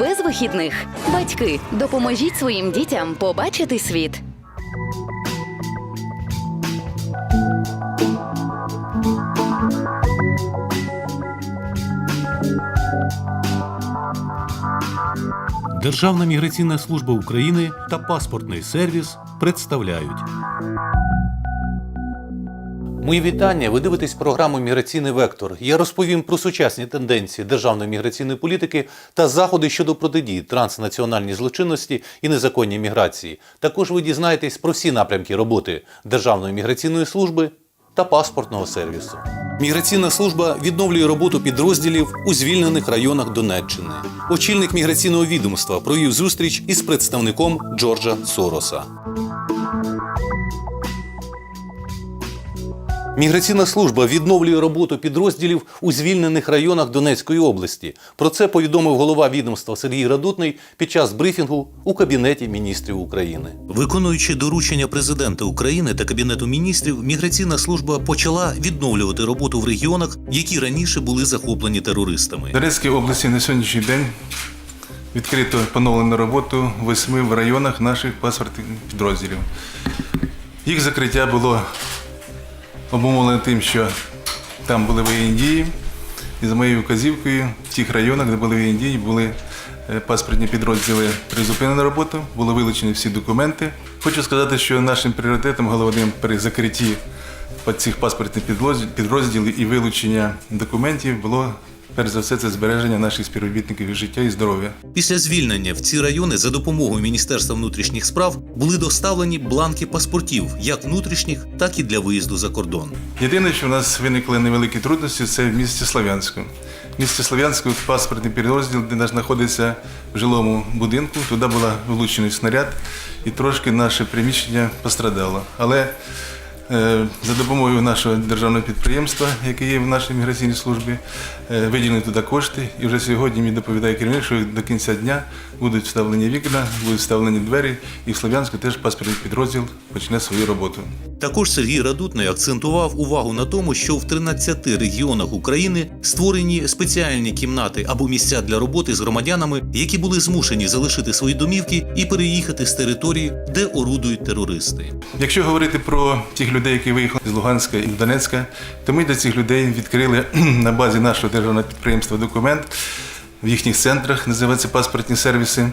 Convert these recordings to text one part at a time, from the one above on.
без вихідних. Батьки, допоможіть своїм дітям побачити світ. Державна міграційна служба України та паспортний сервіс представляють. Мої вітання. Ви дивитесь програму Міграційний вектор. Я розповім про сучасні тенденції державної міграційної політики та заходи щодо протидії транснаціональній злочинності і незаконній міграції. Також ви дізнаєтесь про всі напрямки роботи Державної міграційної служби та паспортного сервісу. Міграційна служба відновлює роботу підрозділів у звільнених районах Донеччини. Очільник міграційного відомства провів зустріч із представником Джорджа Сороса. Міграційна служба відновлює роботу підрозділів у звільнених районах Донецької області. Про це повідомив голова відомства Сергій Радутний під час брифінгу у Кабінеті міністрів України. Виконуючи доручення президента України та Кабінету міністрів, міграційна служба почала відновлювати роботу в регіонах, які раніше були захоплені терористами. В Донецькій області на сьогоднішній день відкрито поновлену роботу восьми в районах наших паспортних підрозділів. Їх закриття було обумовлено тим, що там були воєнні дії, і за моєю вказівкою в тих районах, де були воєнні дії, були е, паспортні підрозділи призупинені роботу, були вилучені всі документи. Хочу сказати, що нашим пріоритетом головним при закритті цих паспортних підрозділів і вилучення документів було перш за все це збереження наших співробітників і життя і здоров'я. Після звільнення в ці райони за допомогою Міністерства внутрішніх справ були доставлені бланки паспортів, як внутрішніх, так і для виїзду за кордон. Єдине, що в нас виникли невеликі трудності, це в місті Слов'янську. В місті Слов'янську паспортний підрозділ, де наш знаходиться в жилому будинку, туди був влучений снаряд, і трошки наше приміщення пострадало. Але за допомогою нашого державного підприємства, яке є в нашій міграційній службі, е, виділені туди кошти. І вже сьогодні мені доповідає керівник, що до кінця дня будуть вставлені вікна, будуть вставлені двері, і в Слов'янську теж паспортний підрозділ почне свою роботу. Також Сергій Радутний акцентував увагу на тому, що в 13 регіонах України створені спеціальні кімнати або місця для роботи з громадянами, які були змушені залишити свої домівки і переїхати з території, де орудують терористи. Якщо говорити про тих людей, які виїхали з Луганська і Донецька, то ми для цих людей відкрили на базі нашого державного підприємства документ. В їхніх центрах, називається паспортні сервіси,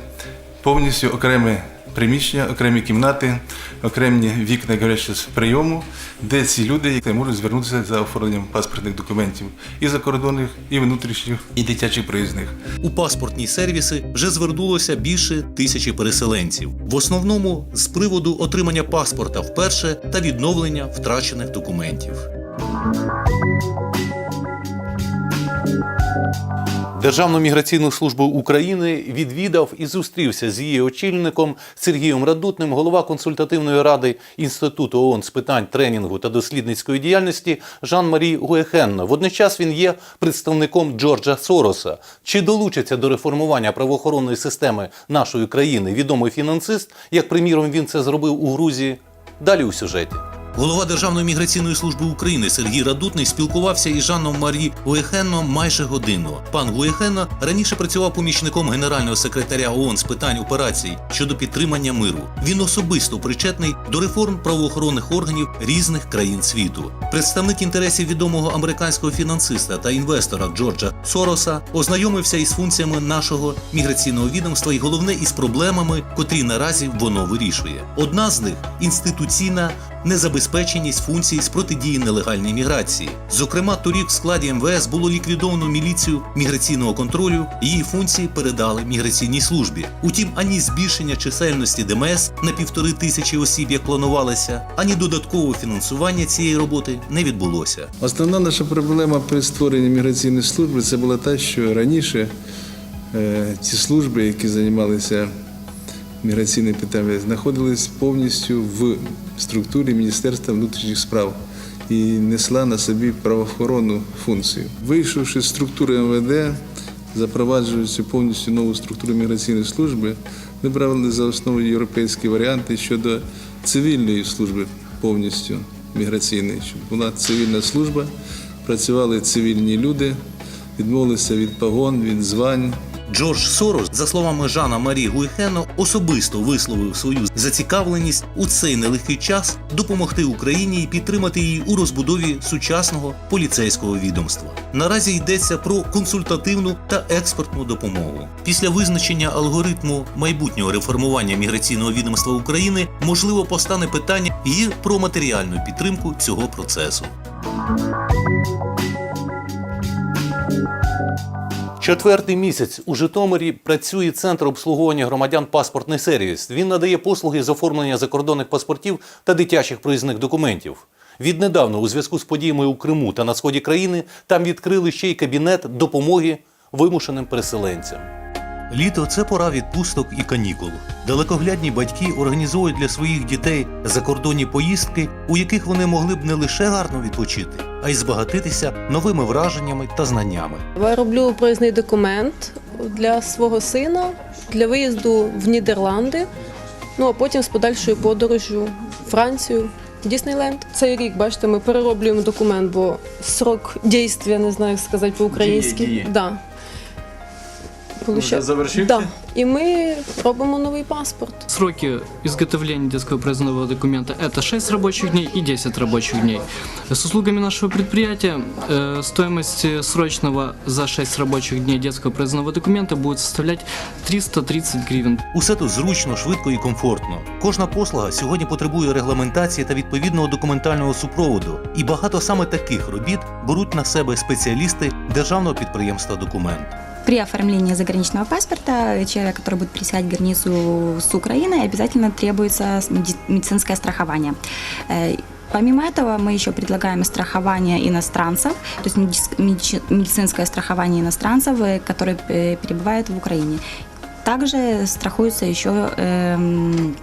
повністю окремі приміщення, окремі кімнати, окремі вікна з прийому, де ці люди можуть звернутися за оформленням паспортних документів і закордонних, і внутрішніх, і дитячих проїзних. У паспортні сервіси вже звернулося більше тисячі переселенців, в основному з приводу отримання паспорта вперше та відновлення втрачених документів. Державну міграційну службу України відвідав і зустрівся з її очільником Сергієм Радутним, голова консультативної ради Інституту ООН з питань тренінгу та дослідницької діяльності Жан-Марі Гуехенно. Водночас він є представником Джорджа Сороса. Чи долучиться до реформування правоохоронної системи нашої країни відомий фінансист, як приміром він це зробив у Грузії? Далі у сюжеті. Голова Державної міграційної служби України Сергій Радутний спілкувався із Жанном Марі Гуехенно майже годину. Пан Гуехенно раніше працював помічником генерального секретаря ООН з питань операцій щодо підтримання миру. Він особисто причетний до реформ правоохоронних органів різних країн світу. Представник інтересів відомого американського фінансиста та інвестора Джорджа Сороса ознайомився із функціями нашого міграційного відомства і головне із проблемами, котрі наразі воно вирішує. Одна з них інституційна незабезпеченість функцій з протидії нелегальній міграції. Зокрема, торік в складі МВС було ліквідовано міліцію міграційного контролю, її функції передали міграційній службі. Утім, ані збільшення чисельності ДМС на півтори тисячі осіб, як планувалося, ані додаткового фінансування цієї роботи не відбулося. Основна наша проблема при створенні міграційної служби це була та, що раніше е, ці служби, які займалися міграційними питаннями, знаходились повністю в структурі Міністерства внутрішніх справ і несла на собі правоохоронну функцію. Вийшовши з структури МВД, запроваджуючи повністю нову структуру міграційної служби, ми брали за основу європейські варіанти щодо цивільної служби повністю міграційної, щоб була цивільна служба, працювали цивільні люди, відмовилися від погон, від звань. Джордж Сорос, за словами Жана Марі Гуйхено, особисто висловив свою зацікавленість у цей нелегкий час допомогти Україні і підтримати її у розбудові сучасного поліцейського відомства. Наразі йдеться про консультативну та експертну допомогу. Після визначення алгоритму майбутнього реформування міграційного відомства України можливо постане питання і про матеріальну підтримку цього процесу. Четвертий місяць у Житомирі працює центр обслуговування громадян паспортний сервіс. Він надає послуги з оформлення закордонних паспортів та дитячих проїзних документів. Віднедавна, у зв'язку з подіями у Криму та на сході країни, там відкрили ще й кабінет допомоги вимушеним переселенцям. Літо це пора відпусток і канікул. Далекоглядні батьки організовують для своїх дітей закордонні поїздки, у яких вони могли б не лише гарно відпочити, а й збагатитися новими враженнями та знаннями. Я роблю проїзний документ для свого сина для виїзду в Нідерланди, ну а потім з подальшою подорожю в Францію. Діснейленд. Цей рік, бачите, ми перероблюємо документ, бо срок дійства, не знаю, як сказати по-українськи. Діє, діє. Да. Получа- Вже завершився? Да. І ми робимо новий паспорт. Сроки изготовления детского проездного документа это 6 рабочих дней и 10 рабочих дней. С услугами нашего предприятия э, стоимость э, срочного за 6 рабочих дней детского проездного документа будет составлять 330 гривен. Усе тут зручно, швидко і комфортно. Кожна послуга сьогодні потребує регламентації та відповідного документального супроводу. І багато саме таких робіт беруть на себе спеціалісти державного підприємства Документ. При оформлении заграничного паспорта человек, который будет пересекать границу с Украиной, обязательно требуется меди- медицинское страхование. Э, Помимо этого, мы еще предлагаем страхование иностранцев, то есть медис- медичи- медицинское страхование иностранцев, э, которые э, перебывают в Украине. Также страхуются еще эм,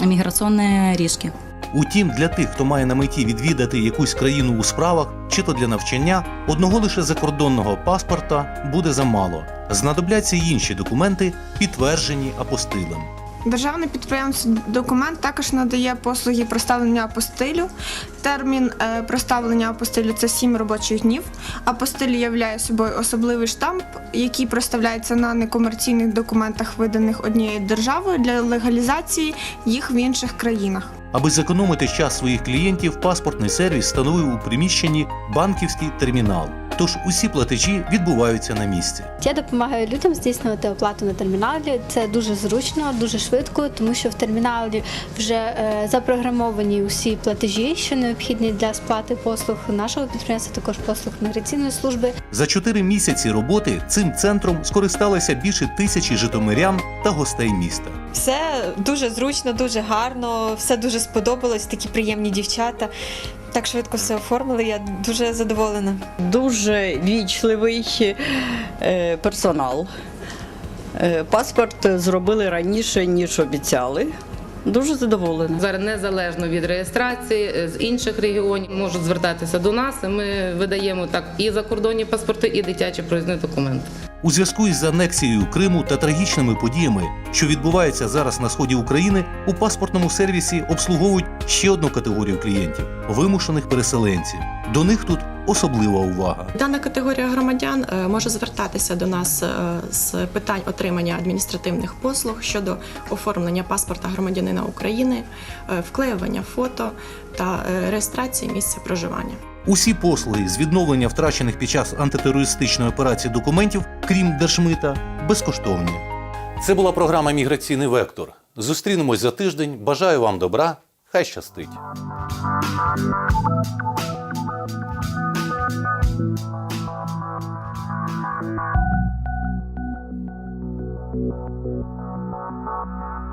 миграционные риски. Утім, для тих, хто має на меті відвідати якусь країну у справах, чи то для навчання, одного лише закордонного паспорта буде замало. Знадобляться й інші документи, підтверджені апостилем. Державне підприємство документ також надає послуги проставлення апостилю. Термін е, проставлення апостилю це 7 робочих днів. Апостиль являє собою особливий штамп, який проставляється на некомерційних документах, виданих однією державою для легалізації їх в інших країнах. Аби зекономити час своїх клієнтів, паспортний сервіс встановив у приміщенні банківський термінал. Тож усі платежі відбуваються на місці. Я допомагаю людям здійснювати оплату на терміналі. Це дуже зручно, дуже швидко, тому що в терміналі вже е, запрограмовані усі платежі, що необхідні для сплати послуг нашого підприємства, також послуг міграційної служби. За чотири місяці роботи цим центром скористалися більше тисячі житомирян та гостей міста. Все дуже зручно, дуже гарно, все дуже сподобалось, такі приємні дівчата. Так швидко все оформили, я дуже задоволена. дуже вічливий е, персонал. Е, Паспорт зробили раніше, ніж обіцяли. Дуже задоволена. Зараз незалежно від реєстрації е, з інших регіонів можуть звертатися до нас. і Ми видаємо так і закордонні паспорти, і дитячі проїзні документи. У зв'язку із анексією Криму та трагічними подіями, що відбуваються зараз на сході України, у паспортному сервісі обслуговують ще одну категорію клієнтів вимушених переселенців. До них тут особлива увага. Дана категорія громадян е, може звертатися до нас е, з питань отримання адміністративних послуг щодо оформлення паспорта громадянина України, е, вклеювання фото та реєстрації місця проживання. Усі послуги з відновлення втрачених під час антитерористичної операції документів, крім держмита, безкоштовні. Це була програма Міграційний вектор. Зустрінемось за тиждень. Бажаю вам добра. Хай щастить. Thank you.